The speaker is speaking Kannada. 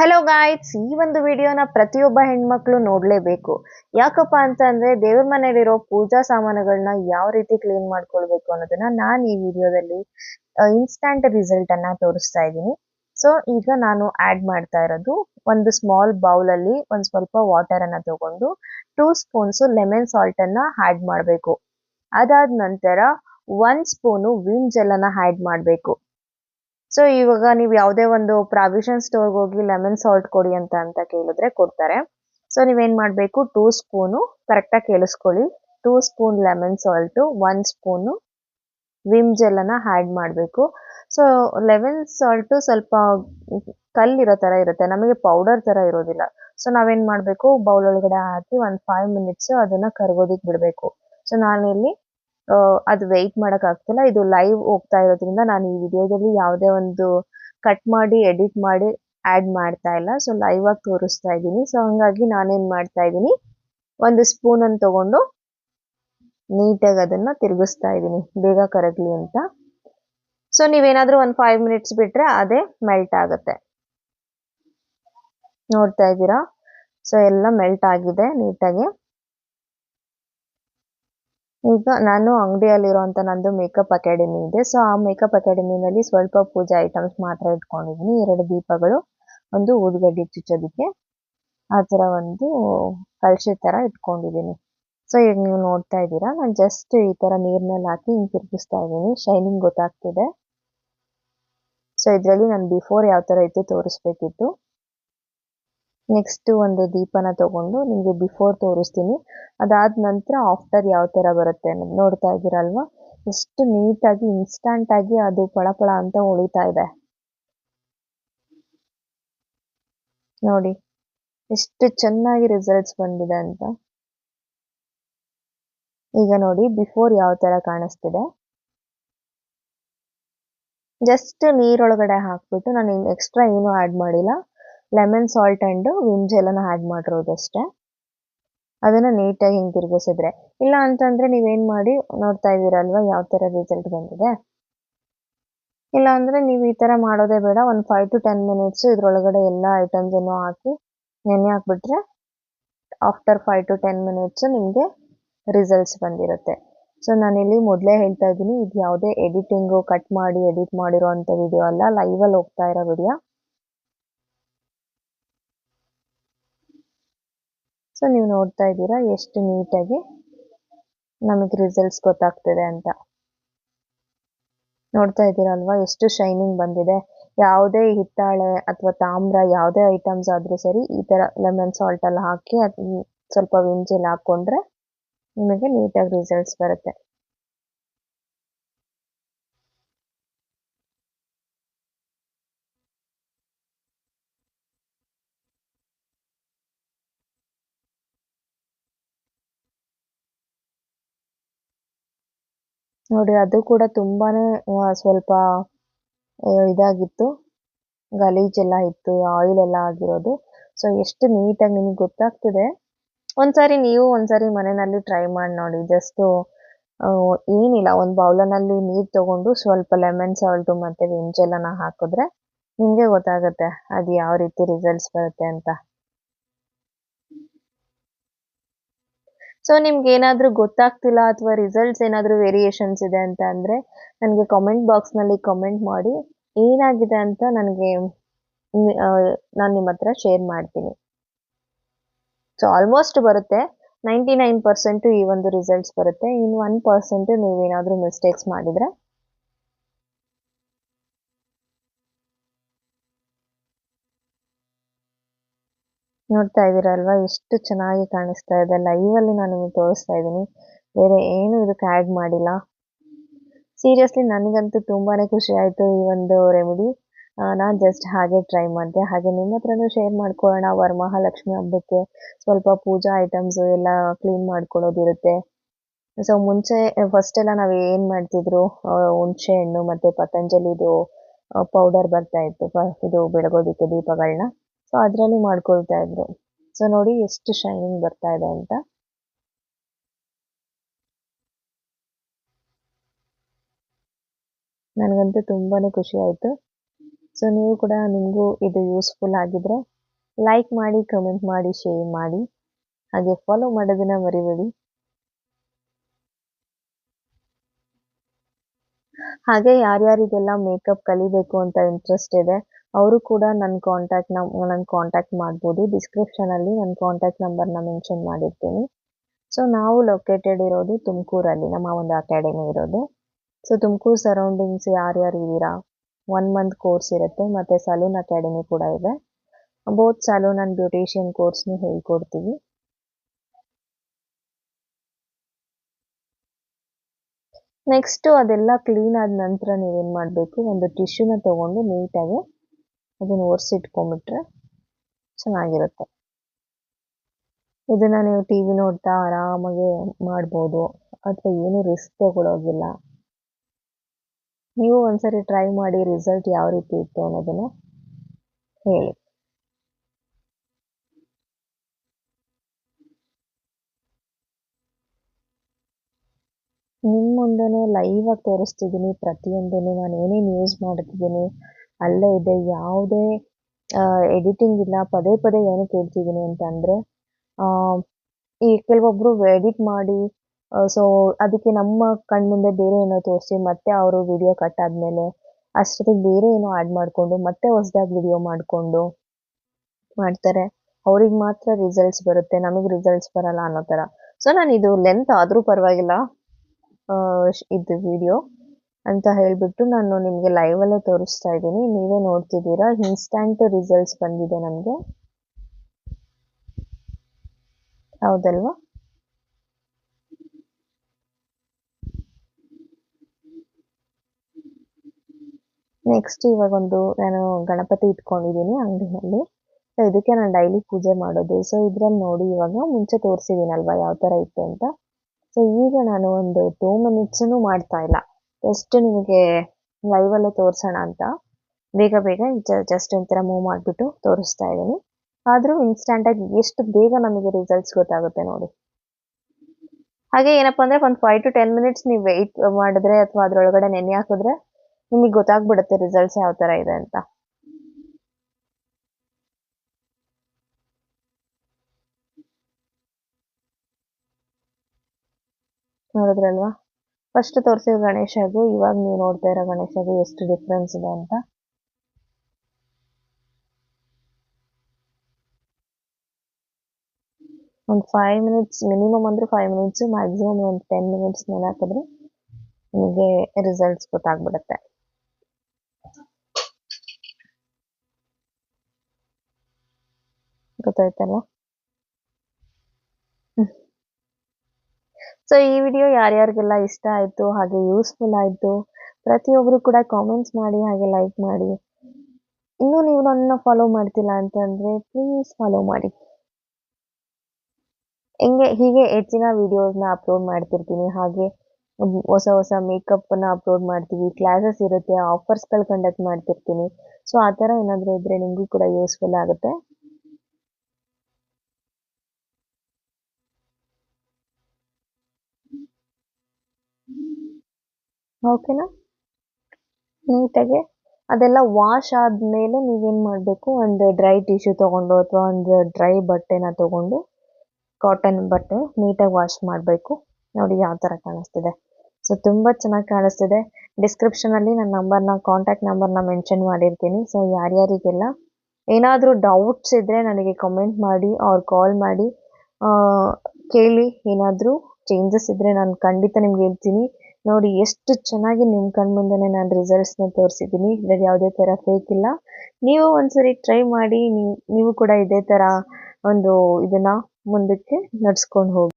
ಹಲೋ ಗಾಯ್ಸ್ ಈ ಒಂದು ವಿಡಿಯೋನ ಪ್ರತಿಯೊಬ್ಬ ಹೆಣ್ಮಕ್ಳು ನೋಡ್ಲೇಬೇಕು. ಯಾಕಪ್ಪ ಅಂತ ಅಂದ್ರೆ ದೇವ್ರ ಪೂಜಾ ಸಾಮಾನುಗಳನ್ನ ಯಾವ ರೀತಿ ಕ್ಲೀನ್ ಮಾಡ್ಕೊಳ್ಬೇಕು ಅನ್ನೋದನ್ನ ನಾನು ಈ ವಿಡಿಯೋದಲ್ಲಿ ಇನ್ಸ್ಟಂಟ್ ರಿಸಲ್ಟ್ ಅನ್ನ ತೋರಿಸ್ತಾ ಇದ್ದೀನಿ. ಸೊ ಈಗ ನಾನು ಆಡ್ ಮಾಡ್ತಾ ಇರೋದು ಒಂದು ಸ್ಮಾಲ್ ಬೌಲ್ ಅಲ್ಲಿ ಒಂದ್ ಸ್ವಲ್ಪ ವಾಟರ್ ಅನ್ನ ತಗೊಂಡು ಟೂ ಸ್ಪೂನ್ಸ್ ಲೆಮನ್ ಸಾಲ್ಟ್ ಅನ್ನ ಆಡ್ ಮಾಡಬೇಕು. ಅದಾದ ನಂತರ ಒಂದ್ ಸ್ಪೂನು ವಿಮ್ ಜೆಲ್ ಅನ್ನ ಆಡ್ ಮಾಡಬೇಕು. ಸೊ ಇವಾಗ ನೀವು ಯಾವುದೇ ಒಂದು ಪ್ರಾವಿಷನ್ ಸ್ಟೋರ್ಗೆ ಹೋಗಿ ಲೆಮನ್ ಸಾಲ್ಟ್ ಕೊಡಿ ಅಂತ ಅಂತ ಕೇಳಿದ್ರೆ ಕೊಡ್ತಾರೆ. ಸೊ ನೀವೇನು ಮಾಡಬೇಕು? ಟೂ ಸ್ಪೂನು ಕರೆಕ್ಟಾಗಿ ಕೇಳಿಸ್ಕೊಳ್ಳಿ. Two spoon lemon salt one spoon Vim ಜೆಲ್ಲನ್ನು add ಮಾಡಬೇಕು. ಸೊ ಲೆಮನ್ ಸಾಲ್ಟು ಸ್ವಲ್ಪ ಕಲ್ಲಿರೋ ಥರ ಇರುತ್ತೆ. ನಮಗೆ ಪೌಡರ್ ಥರ ಇರೋದಿಲ್ಲ. ಸೊ ನಾವೇನು ಮಾಡಬೇಕು? ಬೌಲ್ ಒಳಗಡೆ ಹಾಕಿ ಒಂದು ಫೈವ್ ಮಿನಿಟ್ಸು ಅದನ್ನು ಕರ್ಗೋದಿಕ್ಕೆ ಬಿಡಬೇಕು. ಸೊ ನಾನಿಲ್ಲಿ ಅದು ವೆಯ್ಟ್ ಮಾಡೋಕ್ಕಾಗ್ತಿಲ್ಲ ಇದು ಲೈವ್ ಹೋಗ್ತಾ ಇರೋದ್ರಿಂದ ನಾನು ಈ ವಿಡಿಯೋದಲ್ಲಿ ಯಾವುದೇ ಒಂದು ಕಟ್ ಮಾಡಿ ಎಡಿಟ್ ಮಾಡಿ ಆಡ್ ಮಾಡ್ತಾ ಇಲ್ಲ. ಸೊ ಲೈವ್ ಆಗಿ ತೋರಿಸ್ತಾ ಇದ್ದೀನಿ. ಸೊ ಹಂಗಾಗಿ ನಾನೇನು ಮಾಡ್ತಾ ಇದ್ದೀನಿ. ಒಂದು ಸ್ಪೂನನ್ನು ತಗೊಂಡು ನೀಟಾಗಿ ಅದನ್ನ ತಿರುಗಿಸ್ತಾ ಇದ್ದೀನಿ. ಬೇಗ ಕರಗ್ಲಿ ಅಂತ. ಸೊ ನೀವೇನಾದರೂ ಒಂದು ಫೈವ್ ಮಿನಿಟ್ಸ್ ಬಿಟ್ರೆ ಅದೇ ಮೆಲ್ಟ್ ಆಗುತ್ತೆ. ನೋಡ್ತಾ ಇದ್ದೀರಾ? ಸೊ ಎಲ್ಲ ಮೆಲ್ಟ್ ಆಗಿದೆ ನೀಟಾಗಿ. ಈಗ ನಾನು ಅಂಗಡಿಯಲ್ಲಿರುವಂಥ ನಂದು ಮೇಕಪ್ ಅಕಾಡೆಮಿ ಇದೆ. ಸೊ ಆ ಮೇಕಪ್ ಅಕಾಡೆಮಿನಲ್ಲಿ ಸ್ವಲ್ಪ ಪೂಜಾ ಐಟಮ್ಸ್ ಮಾತ್ರ ಇಟ್ಕೊಂಡಿದ್ದೀನಿ. ಎರಡು ದೀಪಗಳು, ಒಂದು ಊದುಗಡ್ಡಿ ಚುಚ್ಚೋದಕ್ಕೆ. ಆ ಥರ ಒಂದು ಕಳಶಿ ಥರ ಇಟ್ಕೊಂಡಿದ್ದೀನಿ. ಸೊ ಈಗ ನೀವು ನೋಡ್ತಾ ಇದ್ದೀರಾ, ನಾನು ಜಸ್ಟ್ ಈ ಥರ ನೀರಿನಲ್ಲಿ ಹಾಕಿ ಹಿಂಗೆ ತಿರುಗಿಸ್ತಾ ಇದ್ದೀನಿ. ಶೈನಿಂಗ್ ಗೊತ್ತಾಗ್ತಿದೆ. ಸೊ ಇದರಲ್ಲಿ ನಾನು ಬಿಫೋರ್ ಯಾವ ಥರ ಇತ್ತು ತೋರಿಸ್ಬೇಕಿತ್ತು. ನೆಕ್ಸ್ಟ್ ಒಂದು ದೀಪನ ತಗೊಂಡು ನಿಮಗೆ ಬಿಫೋರ್ ತೋರಿಸ್ತೀನಿ. ಅದಾದ ನಂತರ ಆಫ್ಟರ್ ಯಾವ ಥರ ಬರುತ್ತೆ ಅನ್ನೋದು ನೋಡ್ತಾ ಇದ್ದೀರಲ್ವಾ? ಎಷ್ಟು ನೀಟಾಗಿ ಇನ್ಸ್ಟಂಟ್ ಆಗಿ ಅದು ಪಳಪಳ ಅಂತ ಉಳಿತಾ ಇದೆ. ನೋಡಿ, ಎಷ್ಟು ಚೆನ್ನಾಗಿ ರಿಸಲ್ಟ್ಸ್ ಬಂದಿದೆ ಅಂತ. ಈಗ ನೋಡಿ ಬಿಫೋರ್ ಯಾವ ಥರ ಕಾಣಿಸ್ತಿದೆ. ಜಸ್ಟ್ ನೀರೊಳಗಡೆ ಹಾಕ್ಬಿಟ್ಟು ನಾನು ಎಕ್ಸ್ಟ್ರಾ ಏನು ಆ್ಯಡ್ ಮಾಡಿಲ್ಲ. ಲೆಮನ್ ಸಾಲ್ಟ್ ಅಂಡ್ ವಿಮ್ ಜೆಲನ್ನ ಆ್ಯಡ್ ಮಾಡಿರೋದು ಅಷ್ಟೇ. ಅದನ್ನ ನೀಟಾಗಿ ಹಿಂಗೆ ತಿರುಗಿಸಿದ್ರೆ. ಇಲ್ಲ ಅಂತಂದ್ರೆ ನೀವೇನು ಮಾಡಿ, ನೋಡ್ತಾ ಇದ್ದೀರಲ್ವಾ ಯಾವ ತರ ರಿಸಲ್ಟ್ ಬಂದಿದೆ. ಇಲ್ಲ ಅಂದರೆ ನೀವು ಈ ತರ ಮಾಡೋದೇ ಬೇಡ, ಒಂದು ಫೈವ್ ಟು ಟೆನ್ ಮಿನಿಟ್ಸ್ ಇದರೊಳಗಡೆ ಎಲ್ಲ ಐಟಮ್ಸನ್ನು ಹಾಕಿ, ನೆನೆ ಹಾಕ್ಬಿಟ್ರೆ after five to ten minutes ನಿಮಗೆ ರಿಸಲ್ಟ್ಸ್ ಬಂದಿರುತ್ತೆ. ಸೊ ನಾನಿಲ್ಲಿ ಮೊದಲೇ ಹೇಳ್ತಾ ಇದ್ದೀನಿ ಇದು ಯಾವುದೇ ಎಡಿಟಿಂಗು ಕಟ್ ಮಾಡಿ ಎಡಿಟ್ ಮಾಡಿರೋ ಅಂಥ ವಿಡಿಯೋ ಅಲ್ಲ ಲೈವಲ್ಲಿ ಹೋಗ್ತಾ ಇರೋ ವಿಡಿಯೋ ಸೊ ನೀವು ನೋಡ್ತಾ ಇದ್ದೀರಾ ಎಷ್ಟು ನೀಟಾಗಿ ನಮಗೆ ರಿಸಲ್ಟ್ಸ್ ಗೊತ್ತಾಗ್ತಿದೆ ಅಂತ. ನೋಡ್ತಾ ಇದ್ದೀರಲ್ವಾ ಎಷ್ಟು ಶೈನಿಂಗ್ ಬಂದಿದೆ. ಯಾವುದೇ ಹಿತ್ತಾಳೆ ಅಥವಾ ತಾಮ್ರ ಯಾವುದೇ ಐಟಮ್ಸ್ ಆದರೂ ಸರಿ ಈ ಥರ ಲೆಮನ್ ಸಾಲ್ಟ್ ಎಲ್ಲ ಹಾಕಿ ಅದು ಸ್ವಲ್ಪ ವಿಂಜಿಲ್ ಹಾಕ್ಕೊಂಡ್ರೆ ನಿಮಗೆ ನೀಟಾಗಿ ರಿಸಲ್ಟ್ಸ್ ಬರುತ್ತೆ. ನೋಡಿ, ಅದು ಕೂಡ ತುಂಬಾನೇ ಸ್ವಲ್ಪ ಇದಾಗಿತ್ತು. ಗಲೀಜೆಲ್ಲ ಇತ್ತು ಆಯಿಲ್ ಎಲ್ಲ ಆಗಿರೋದು. ಸೊ ಎಷ್ಟು ನೀಟಾಗಿ ನಿಮಗೆ ಗೊತ್ತಾಗ್ತದೆ. ಒಂದ್ಸಾರಿ ನೀವು ಒಂದ್ಸಾರಿ ಮನೆಯಲ್ಲಿ ಟ್ರೈ ಮಾಡಿ ನೋಡಿ. ಜಸ್ಟ್ ಏನಿಲ್ಲ, ಒಂದು ಬೌಲನಲ್ಲಿ ನೀರು ತಗೊಂಡು ಸ್ವಲ್ಪ ಲೆಮನ್ ಸಾಲ್ಟು ಮತ್ತು ವಿಂಜೆಲ್ಲನ ಹಾಕಿದ್ರೆ ನಿಮಗೆ ಗೊತ್ತಾಗುತ್ತೆ, ಅದು ಯಾವ ರೀತಿ ರಿಸಲ್ಟ್ಸ್ ಬರುತ್ತೆ ಅಂತ. ಸೊ ನಿಮ್ಗೆ ಏನಾದರೂ ಗೊತ್ತಾಗ್ತಿಲ್ಲ ಅಥವಾ ರಿಸಲ್ಟ್ಸ್ ಏನಾದರೂ ವೇರಿಯೇಷನ್ಸ್ ಇದೆ ಅಂತ ಅಂದರೆ ನನಗೆ ಕಾಮೆಂಟ್ ಬಾಕ್ಸ್ನಲ್ಲಿ ಕಮೆಂಟ್ ಮಾಡಿ ಏನಾಗಿದೆ ಅಂತ ನನಗೆ ನಾನು ನಿಮ್ಮ ಹತ್ರ ಶೇರ್ ಮಾಡ್ತೀನಿ. ಸೊ ಆಲ್ಮೋಸ್ಟ್ ಬರುತ್ತೆ. ನೈಂಟಿ ನೈನ್ ಪರ್ಸೆಂಟು ಈ ಒಂದು ರಿಸಲ್ಟ್ಸ್ ಬರುತ್ತೆ. ಇನ್ನು ಒನ್ ಪರ್ಸೆಂಟು ನೀವೇನಾದರೂ ಮಿಸ್ಟೇಕ್ಸ್ ಮಾಡಿದರೆ ನೋಡ್ತಾ ಇದ್ದೀರಲ್ವಾ? ಎಷ್ಟು ಚೆನ್ನಾಗಿ ಕಾಣಿಸ್ತಾ ಇದೆ. ಲೈವ್ ಅಲ್ಲಿ ನಾನು ನಿಮಗೆ ತೋರಿಸ್ತಾ ಇದ್ದೀನಿ. ಬೇರೆ ಏನು ಇದಕ್ಕೆ ಆ್ಯಡ್ ಮಾಡಿಲ್ಲ. ಸೀರಿಯಸ್ಲಿ ನನಗಂತೂ ತುಂಬಾ ಖುಷಿ ಆಯಿತು ಈ ಒಂದು ರೆಮಿಡಿ ನಾನು ಜಸ್ಟ್ ಹಾಗೆ ಟ್ರೈ ಮಾಡಿದೆ. ಹಾಗೆ ನಿಮ್ಮ ಹತ್ರನೂ ಶೇರ್ ಮಾಡ್ಕೊಳ್ಳೋಣ. ವರಮಹಾಲಕ್ಷ್ಮಿ ಹಬ್ಬಕ್ಕೆ ಸ್ವಲ್ಪ ಪೂಜಾ ಐಟಮ್ಸು ಎಲ್ಲ ಕ್ಲೀನ್ ಮಾಡ್ಕೊಳ್ಳೋದಿರುತ್ತೆ ಸೊ ಮುಂಚೆ ಫಸ್ಟ್ ಎಲ್ಲ ನಾವು ಏನು ಮಾಡ್ತಿದ್ರು? ಹುಣಸೆ ಹಣ್ಣು ಮತ್ತು ಪತಂಜಲಿದು ಪೌಡರ್ ಬರ್ತಾ ಇತ್ತು. ಇದು ಬೆಳಗೋದಿಕ್ಕೆ ದೀಪಗಳನ್ನ. ಸೊ ಅದರಲ್ಲಿ ಮಾಡ್ಕೊಳ್ತಾ ಇದ್ರು. ಸೊ ನೋಡಿ ಎಷ್ಟು ಶೈನಿಂಗ್ ಬರ್ತಾ ಇದೆ ಅಂತ. ನನಗಂತೂ ತುಂಬಾ ಖುಷಿ ಆಯಿತು. ಸೊ ನೀವು ಕೂಡ ನಿಮಗೂ ಇದು ಯೂಸ್ಫುಲ್ ಆಗಿದ್ರೆ ಲೈಕ್ ಮಾಡಿ ಕಮೆಂಟ್ ಮಾಡಿ ಶೇರ್ ಮಾಡಿ. ಹಾಗೆ ಫಾಲೋ ಮಾಡೋದನ್ನ ಮರಿಬೇಡಿ. ಹಾಗೆ ಯಾರ್ಯಾರಿಗೆಲ್ಲ ಮೇಕಪ್ ಕಲಿಬೇಕು ಅಂತ ಇಂಟ್ರೆಸ್ಟ್ ಇದೆ ಅವರು ಕೂಡ ನನ್ನ ಕಾಂಟ್ಯಾಕ್ಟ್ ನನ್ನ ಕಾಂಟ್ಯಾಕ್ಟ್ ಮಾಡ್ಬೋದು. ಡಿಸ್ಕ್ರಿಪ್ಷನಲ್ಲಿ ನನ್ನ ಕಾಂಟ್ಯಾಕ್ಟ್ ನಂಬರ್ನ ಮೆನ್ಷನ್ ಮಾಡಿರ್ತೀನಿ. ಸೊ ನಾವು ಲೊಕೇಟೆಡ್ ಇರೋದು ತುಮಕೂರಲ್ಲಿ. ನಮ್ಮ ಒಂದು ಅಕಾಡೆಮಿ ಇರೋದು. ಸೊ ತುಮಕೂರು ಸರೌಂಡಿಂಗ್ಸ್ ಯಾರ್ಯಾರು ಇದ್ದೀರಾ? ಒನ್ ಮಂತ್ ಕೋರ್ಸ್ ಇರುತ್ತೆ. ಮತ್ತು ಸಲೂನ್ ಅಕಾಡೆಮಿ ಕೂಡ ಇದೆ. ಬೋತ್ ಸಲೂನ್ ಆ್ಯಂಡ್ ಬ್ಯೂಟಿಷಿಯನ್ ಕೋರ್ಸ್ನು ಹೇಳ್ಕೊಡ್ತೀವಿ. ನೆಕ್ಸ್ಟು ಅದೆಲ್ಲ ಕ್ಲೀನ್ ಆದ ನಂತರ ನೀವೇನು ಮಾಡಬೇಕು? ಒಂದು ಟಿಶ್ಯೂನ ತೊಗೊಂಡು ನೀಟಾಗಿ ಅದನ್ನು ಒರೆಸಿಟ್ಕೊಂಡ್ಬಿಟ್ರೆ ಚೆನ್ನಾಗಿರುತ್ತೆ. ಇದನ್ನು ನೀವು ಟಿ ವಿ ನೋಡ್ತಾ ಆರಾಮಾಗಿ ಮಾಡ್ಬೋದು. ಅಥವಾ ಏನೂ ರಿಸ್ಕ್ ತಗೊಳ್ಳೋದಿಲ್ಲ ನೀವು ಒಂದ್ಸರಿ ಟ್ರೈ ಮಾಡಿ ರಿಸಲ್ಟ್ ಯಾವ ರೀತಿ ಇತ್ತು ಅನ್ನೋದನ್ನು ಹೇಳಿ. ನಿಮ್ಮ ಲೈವ್ ಆಗಿ ತೋರಿಸ್ತಿದ್ದೀನಿ ಪ್ರತಿಯೊಂದನ್ನು ನಾನು ಏನೇನು ಯೂಸ್ ಮಾಡ್ತಿದ್ದೀನಿ ಅಲ್ಲೇ ಇದೆ, ಯಾವುದೇ ಎಡಿಟಿಂಗ್ ಇಲ್ಲ, ಪದೇ ಪದೇ ಏನಕ್ಕೆ ಹೇಳ್ತಿದ್ದೀನಿ ಅಂತಂದರೆ ಈ ಕೆಲವೊಬ್ಬರು ಎಡಿಟ್ ಮಾಡಿ ಸೊ ಅದಕ್ಕೆ ನಮ್ಮ ಕಣ್ಮುಂದೆ ಬೇರೆ ಏನೋ ತೋರಿಸಿ, ಮತ್ತೆ ಅವರು ವಿಡಿಯೋ ಕಟ್ ಆದಮೇಲೆ ಅಷ್ಟೊತ್ತಿಗೆ ಬೇರೆ ಏನೋ ಆ್ಯಡ್ ಮಾಡಿಕೊಂಡು, ಮತ್ತೆ ಹೊಸದಾಗಿ ವಿಡಿಯೋ ಮಾಡಿಕೊಂಡು ಮಾಡ್ತಾರೆ. ಅವ್ರಿಗೆ ಮಾತ್ರ ರಿಸಲ್ಟ್ಸ್ ಬರುತ್ತೆ, ನಮಗೆ ರಿಸಲ್ಟ್ಸ್ ಬರಲ್ಲ ಅನ್ನೋ ಥರ. ಸೊ ನಾನು ಇದು ಲೆಂತ್ ಆದರೂ ಪರವಾಗಿಲ್ಲ ಇದು ವಿಡಿಯೋ ಅಂತ ಹೇಳಿಬಿಟ್ಟು ನಾನು ನಿಮಗೆ ಲೈವಲ್ಲೇ ತೋರಿಸ್ತಾ ಇದ್ದೀನಿ. ನೀವೇ ನೋಡ್ತಿದ್ದೀರಾ? ಇನ್ಸ್ಟ್ಯಾಂಟ್ ರಿಸಲ್ಟ್ಸ್ ಬಂದಿದೆ ನಮಗೆ. ಹೌದಲ್ವಾ? ನೆಕ್ಸ್ಟ್ ಇವಾಗ ಒಂದು ನಾನು ಗಣಪತಿ ಇಟ್ಕೊಂಡಿದ್ದೀನಿ ಅಂಗಡಿನಲ್ಲಿ ಸೊ ಇದಕ್ಕೆ ನಾನು ಡೈಲಿ ಪೂಜೆ ಮಾಡೋದು. ಸೊ ಇದ್ರಲ್ಲಿ ನೋಡಿ ಇವಾಗ ಮುಂಚೆ ತೋರಿಸಿದ್ದೀನಲ್ವಾ ಯಾವ ಥರ ಇತ್ತು ಅಂತ? ಸೊ ಈಗ ನಾನು ಒಂದು ಟೂ ಮಿನಿಟ್ಸೂ ಮಾಡ್ತಾ ಇಲ್ಲ. ಜಸ್ಟ್ ನಿಮಗೆ ಲೈವಲ್ಲೇ ತೋರಿಸೋಣ ಅಂತ. ಬೇಗ ಬೇಗ ಜಸ್ಟ್ ಒಂಥರ ಮೂವ್ ಮಾಡಿಬಿಟ್ಟು ತೋರಿಸ್ತಾ ಇದ್ದೀನಿ. ಆದರೂ ಇನ್ಸ್ಟಂಟಾಗಿ ಎಷ್ಟು ಬೇಗ ನಮಗೆ ರಿಸಲ್ಟ್ಸ್ ಗೊತ್ತಾಗುತ್ತೆ ನೋಡಿ. ಹಾಗೆ ಏನಪ್ಪ ಅಂದರೆ ಒಂದು ಫೈವ್ ಟು ಟೆನ್ ಮಿನಿಟ್ಸ್ ನೀವು ವೆಯ್ಟ್ ಮಾಡಿದ್ರೆ ಅಥವಾ ಅದರೊಳಗಡೆ ನೆನೆ ಹಾಕಿದ್ರೆ ನಿಮಗೆ ಗೊತ್ತಾಗ್ಬಿಡುತ್ತೆ ರಿಸಲ್ಟ್ಸ್ ಯಾವ ಥರ ಇದೆ ಅಂತ. ನೋಡಿದ್ರಲ್ವಾ? ಫಸ್ಟ್ ತೋರಿಸಿದ ಗಣೇಶಗೂ ಇವಾಗ ನೀವು ನೋಡ್ತಾ ಇರೋ ಗಣೇಶಗೂ ಎಷ್ಟು ಡಿಫ್ರೆನ್ಸ್ ಇದೆ ಅಂತ. ಒಂದು ಫೈವ್ ಮಿನಿಟ್ಸ್ ಮಿನಿಮಮ್ ಅಂದ್ರೆ ಫೈವ್ ಮಿನಿಟ್ಸ್ ಮ್ಯಾಕ್ಸಿಮಮ್ ಒಂದು ಟೆನ್ ಮಿನಿಟ್ಸ್ ಮೇಲೆ ನಿಮಗೆ ರಿಸಲ್ಟ್ಸ್ ಗೊತ್ತಾಗ್ಬಿಡುತ್ತೆ. ಗೊತ್ತಾಯ್ತಲ್ಲ ಸೊ ಈ ವಿಡಿಯೋ ಯಾರ್ಯಾರಿಗೆಲ್ಲ ಇಷ್ಟ ಆಯಿತು, ಹಾಗೆ ಯೂಸ್ಫುಲ್ ಆಯಿತು ಪ್ರತಿಯೊಬ್ಬರು ಕೂಡ ಕಾಮೆಂಟ್ಸ್ ಮಾಡಿ, ಹಾಗೆ ಲೈಕ್ ಮಾಡಿ. ಇನ್ನೂ ನೀವು ನನ್ನ ಫಾಲೋ ಮಾಡ್ತಿಲ್ಲ ಅಂತಂದರೆ ಪ್ಲೀಸ್ ಫಾಲೋ ಮಾಡಿ. ಹೆಂಗೆ, ಹೀಗೆ ಹೆಚ್ಚಿನ ವಿಡಿಯೋಸ್ನ ಅಪ್ಲೋಡ್ ಮಾಡ್ತಿರ್ತೀನಿ, ಹಾಗೆ ಹೊಸ ಹೊಸ ಮೇಕಪ್ಪನ್ನು ಅಪ್ಲೋಡ್ ಮಾಡ್ತೀವಿ ಕ್ಲಾಸಸ್ ಇರುತ್ತೆ ಆಫರ್ಸ್ಗಳು ಕಂಡಕ್ಟ್ ಮಾಡ್ತಿರ್ತೀನಿ. ಸೊ ಆ ಥರ ಏನಾದರೂ ಇದ್ದರೆ ನಿಮಗೂ ಕೂಡ ಯೂಸ್ಫುಲ್ ಆಗುತ್ತೆ. ಓಕೆನಾ ನೀಟಾಗಿ. ಅದೆಲ್ಲ ವಾಶ್ ಆದಮೇಲೆ ನೀವೇನು ಮಾಡಬೇಕು? ಒಂದು ಡ್ರೈ ಟಿಶ್ಯೂ ತೊಗೊಂಡು ಅಥವಾ ಒಂದು ಡ್ರೈ ಬಟ್ಟೆನ ತೊಗೊಂಡು ಕಾಟನ್ ಬಟ್ಟೆ ನೀಟಾಗಿ ವಾಶ್ ಮಾಡಬೇಕು. ನೋಡಿ ಯಾವ ಥರ ಕಾಣಿಸ್ತಿದೆ. ಸೊ ತುಂಬ ಚೆನ್ನಾಗಿ ಕಾಣಿಸ್ತಿದೆ. ಡಿಸ್ಕ್ರಿಪ್ಷನಲ್ಲಿ ನನ್ನ ನಂಬರ್ನ ಕಾಂಟ್ಯಾಕ್ಟ್ ನಂಬರ್ನ ಮೆನ್ಷನ್ ಮಾಡಿರ್ತೀನಿ. ಸೊ ಯಾರ್ಯಾರಿಗೆಲ್ಲ ಏನಾದರೂ ಡೌಟ್ಸ್ ಇದ್ದರೆ ನನಗೆ ಕಮೆಂಟ್ ಮಾಡಿ ಅವ್ರು ಕಾಲ್ ಮಾಡಿ. ಕೇಳಿ ಏನಾದರೂ ಚೇಂಜಸ್ ಇದ್ದರೆ ನಾನು ಖಂಡಿತ ನಿಮ್ಗೆ ಹೇಳ್ತೀನಿ. ನೋಡಿ, ಎಷ್ಟು ಚೆನ್ನಾಗಿ ನಿಮ್ಮ ಕಣ್ಮುಂದೆನೇ ನಾನು ರಿಸಲ್ಟ್ಸ್ನ ತೋರಿಸಿದೀನಿ ಇದ್ರಲ್ಲಿ ಯಾವುದೇ ತರ ಫೇಕ್ ಇಲ್ಲ. ನೀವು ಒಂದ್ಸರಿ ಟ್ರೈ ಮಾಡಿ ನೀವು ಕೂಡ ಇದೇ ತರ ಒಂದು ಇದನ್ನ ಮುಂದಕ್ಕೆ ನಡ್ಸ್ಕೊಂಡು ಹೋಗಿ.